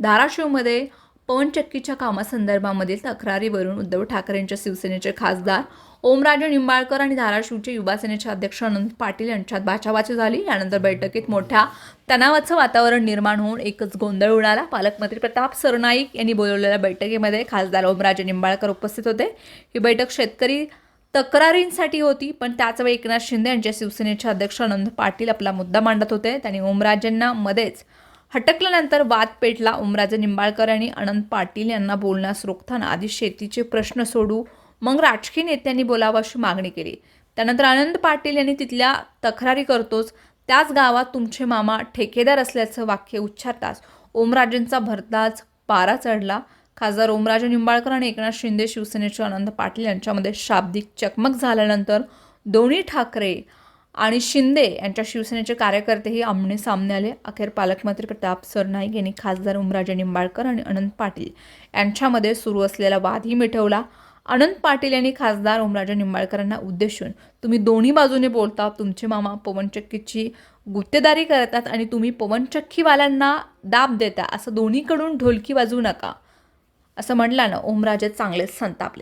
धाराशिवमध्ये पवनचक्कीच्या कामासंदर्भामधील तक्रारीवरून उद्धव ठाकरेंच्या शिवसेनेचे खासदार ओमराजे निंबाळकर आणि धाराशिवचे युवासेनेचे अध्यक्ष अनंत पाटील यांच्यात बाचाबाची झाली. यानंतर बैठकीत मोठ्या तणावाचं वातावरण निर्माण होऊन एकच गोंधळ उडाला. पालकमंत्री प्रताप सरनाईक यांनी बोलवलेल्या बैठकीमध्ये खासदार ओमराजे निंबाळकर उपस्थित होते. ही बैठक शेतकरी तक्रारींसाठी होती पण त्याचवेळी एकनाथ शिंदे यांच्या शिवसेनेचे अध्यक्ष अनंत पाटील आपला मुद्दा मांडत होते. त्यांनी ओमराजेंना मध्येच हटकल्यानंतर वाद पेटला. उमराजे निंबाळकर आणि अनंत पाटील यांना बोलण्यास रोखताना आधी शेतीचे प्रश्न सोडू मग राजकीय नेत्यांनी बोलावं अशी मागणी केली. त्यानंतर अनंत पाटील यांनी तिथल्या तक्रारी करतोच त्याच गावात तुमचे मामा ठेकेदार असल्याचं वाक्य उच्चारताच ओमराजेंचा भरताच पारा चढला. खासदार ओमराजे निंबाळकर आणि एकनाथ शिंदे शिवसेनेचे अनंत पाटील यांच्यामध्ये शाब्दिक चकमक झाल्यानंतर दोन्ही ठाकरे आणि शिंदे यांच्या शिवसेनेचे कार्यकर्तेही आमने सामने आले. अखेर पालकमंत्री प्रताप सरनाईक यांनी खासदार उमराजे निंबाळकर आणि अनंत पाटील यांच्यामध्ये सुरू असलेला वादही मिटवला. अनंत पाटील यांनी खासदार ओमराजे निंबाळकरांना उद्देशून तुम्ही दोन्ही बाजूने बोलता तुमचे मामा पवनचक्कीची गुत्तेदारी करतात आणि तुम्ही पवनचक्कीवाल्यांना दाब देता असं दोन्हीकडून ढोलकी वाजवू नका असं म्हटल्यानं ओमराजे चांगलेच संतापले.